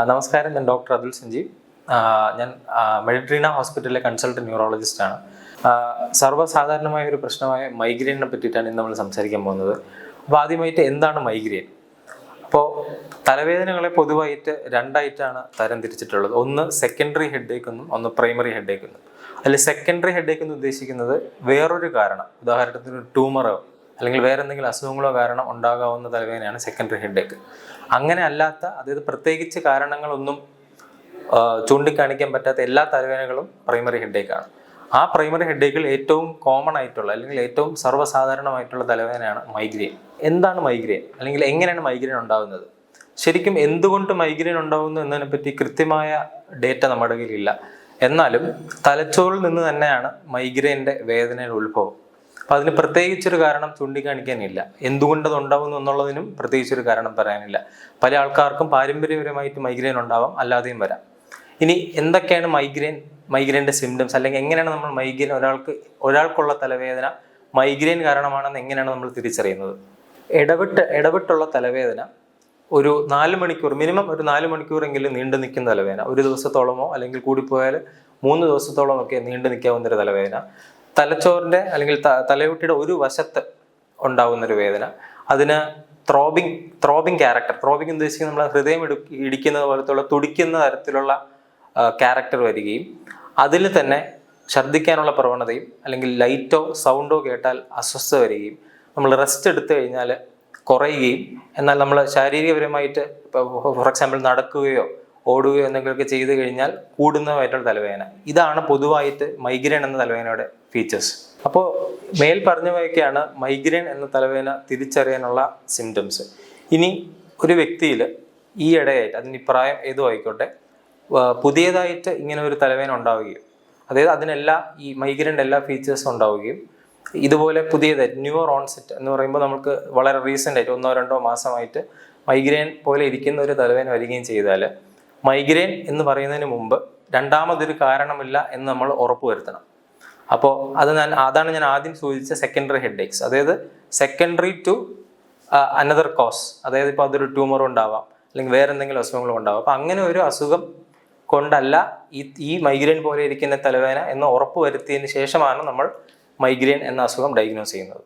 നമസ്കാരം ഞാൻ ഡോക്ടർ അതുൽ സഞ്ജീവ്. ഞാൻ മെഡിട്രീന ഹോസ്പിറ്റലിലെ കൺസൾട്ടന്റ് ന്യൂറോളജിസ്റ്റ് ആണ്. സർവസാധാരണമായ ഒരു പ്രശ്നമായ മൈഗ്രെയിനെ പറ്റിയിട്ടാണ് ഇന്ന് നമ്മൾ സംസാരിക്കാൻ പോകുന്നത്. അപ്പോൾ ആദ്യമായിട്ട് എന്താണ് മൈഗ്രെയിൻ അപ്പോൾ തലവേദനകളെ പൊതുവായിട്ട് രണ്ടായിട്ടാണ് തരം തിരിച്ചിട്ടുള്ളത്. ഒന്ന് സെക്കൻഡറി ഹെഡേക്ക് എന്നും ഒന്ന് പ്രൈമറി ഹെഡേക്ക് എന്നും അതിൽ സെക്കൻഡറി ഹെഡേക്ക് എന്ന് ഉദ്ദേശിക്കുന്നത് വേറൊരു കാരണം. ഉദാഹരണത്തിന് ട്യൂമറോ അല്ലെങ്കിൽ വേറെ എന്തെങ്കിലും അസുഖങ്ങളോ കാരണം ഉണ്ടാകാവുന്ന തലവേദനയാണ് സെക്കൻഡറി ഹെഡേക്ക് അങ്ങനെ അല്ലാത്ത അതായത് പ്രത്യേകിച്ച് കാരണങ്ങളൊന്നും ചൂണ്ടിക്കാണിക്കാൻ പറ്റാത്ത എല്ലാ തലവേദനകളും പ്രൈമറി ഹെഡേക്കാണ് ആ പ്രൈമറി ഹെഡേക്കിൽ ഏറ്റവും കോമൺ ആയിട്ടുള്ള അല്ലെങ്കിൽ ഏറ്റവും സർവസാധാരണമായിട്ടുള്ള തലവേദനയാണ് മൈഗ്രെയിൻ എന്താണ് മൈഗ്രെയിൻ അല്ലെങ്കിൽ എങ്ങനെയാണ് മൈഗ്രെയിൻ ഉണ്ടാകുന്നത് ശരിക്കും എന്തുകൊണ്ട് മൈഗ്രെയിൻ ഉണ്ടാകുന്നു എന്നതിനെ പറ്റി കൃത്യമായ ഡേറ്റ നമ്മുടെ കയ്യിലില്ല. എന്നാലും തലച്ചോറിൽ നിന്ന് തന്നെയാണ് മൈഗ്രെയിന്റെ വേദനയുടെ ഉത്ഭവം. അപ്പം അതിന് പ്രത്യേകിച്ചൊരു കാരണം ചൂണ്ടിക്കാണിക്കാനില്ല. എന്തുകൊണ്ട് അത് ഉണ്ടാവുന്നു എന്നുള്ളതിനും പ്രത്യേകിച്ചൊരു കാരണം പറയാനില്ല. പല ആൾക്കാർക്കും പാരമ്പര്യപരമായിട്ട് മൈഗ്രെയിൻ ഉണ്ടാവാം അല്ലാതെയും വരാം. ഇനി എന്തൊക്കെയാണ് മൈഗ്രെയിൻ മൈഗ്രെയിന്റെ സിംറ്റംസ് അല്ലെങ്കിൽ എങ്ങനെയാണ് നമ്മൾ മൈഗ്രെയിൻ ഒരാൾക്ക് ഒരാൾക്കുള്ള തലവേദന മൈഗ്രെയിൻ കാരണമാണെന്ന് എങ്ങനെയാണ് നമ്മൾ തിരിച്ചറിയുന്നത്? ഇടവിട്ട് ഇടവിട്ടുള്ള തലവേദന ഒരു നാല് മണിക്കൂർ മിനിമം ഒരു നാല് മണിക്കൂറെങ്കിലും നീണ്ടു നിൽക്കുന്ന തലവേദന. ഒരു ദിവസത്തോളമോ അല്ലെങ്കിൽ കൂടിപ്പോയാൽ മൂന്ന് ദിവസത്തോളമൊക്കെ നീണ്ടു നിൽക്കാവുന്ന ഒരു തലവേദന. തലച്ചോറിന്റെ അല്ലെങ്കിൽ തലയോട്ടിയുടെ ഒരു വശത്ത് ഉണ്ടാകുന്ന ഒരു വേദന. അതിന് ത്രോബിങ് ത്രോബിങ് ക്യാരക്ടർ ത്രോബിങ് ഉദ്ദേശിക്കുന്നത് നമ്മൾ ഹൃദയം ഇടു ഇടിക്കുന്ന പോലത്തുള്ള തുടിക്കുന്ന തരത്തിലുള്ള ക്യാരക്ടർ വരികയും അതിൽ തന്നെ ഛർദ്ദിക്കാനുള്ള പ്രവണതയും അല്ലെങ്കിൽ ലൈറ്റോ സൗണ്ടോ കേട്ടാൽ അസ്വസ്ഥത വരികയും നമ്മൾ റെസ്റ്റ് എടുത്തു കഴിഞ്ഞാൽ കുറയുകയും എന്നാൽ നമ്മൾ ശാരീരികപരമായിട്ട് ഇപ്പോൾ ഫോർ എക്സാമ്പിൾ നടക്കുകയോ ഓടുകയോ എന്തെങ്കിലുമൊക്കെ ചെയ്തു കഴിഞ്ഞാൽ കൂടുന്നതായിട്ടുള്ള തലവേദന. ഇതാണ് പൊതുവായിട്ട് മൈഗ്രെയിൻ എന്ന തലവേദനയുടെ ഫീച്ചേഴ്സ് അപ്പോൾ മേൽ പറഞ്ഞവയൊക്കെയാണ് മൈഗ്രെയിൻ എന്ന തലവേദന തിരിച്ചറിയാനുള്ള സിംറ്റംസ് ഇനി ഒരു വ്യക്തിയിൽ ഈ ഇടയായിട്ട് അതിന് പ്രായം ഏതോ ആയിക്കോട്ടെ പുതിയതായിട്ട് ഇങ്ങനെ ഒരു തലവേദന ഉണ്ടാവുകയും അതായത് അതിനെല്ലാ ഈ മൈഗ്രന്റെ എല്ലാ ഫീച്ചേഴ്സും ഉണ്ടാവുകയും ഇതുപോലെ പുതിയതായിട്ട് ന്യൂർ ഓൺസെറ്റ് എന്ന് പറയുമ്പോൾ നമുക്ക് വളരെ റീസെന്റ് ആയിട്ട് ഒന്നോ രണ്ടോ മാസമായിട്ട് മൈഗ്രെയിൻ പോലെ ഇരിക്കുന്ന ഒരു തലവേദന വരികയും ചെയ്താൽ മൈഗ്രെയിൻ എന്ന് പറയുന്നതിന് മുമ്പ് രണ്ടാമതൊരു കാരണമില്ല എന്ന് നമ്മൾ ഉറപ്പ് വരുത്തണം. അപ്പോൾ അത് ഞാൻ അതാണ് ഞാൻ ആദ്യം സൂചിച്ച സെക്കൻഡറി ഹെഡ് എക്സ് അതായത് സെക്കൻഡറി ടു അനദർ കോസ് അതായത് ഇപ്പോൾ അതൊരു ട്യൂമർ ഉണ്ടാവാം അല്ലെങ്കിൽ വേറെ എന്തെങ്കിലും അസുഖങ്ങളും ഉണ്ടാവാം. അപ്പോൾ അങ്ങനെ ഒരു അസുഖം കൊണ്ടല്ല ഈ ഈ മൈഗ്രെയിൻ പോലെ ഇരിക്കുന്ന തലവേദന എന്ന് ഉറപ്പ് വരുത്തിയതിന് ശേഷമാണ് നമ്മൾ മൈഗ്രെയിൻ എന്ന അസുഖം ഡയഗ്നോസ് ചെയ്യുന്നത്.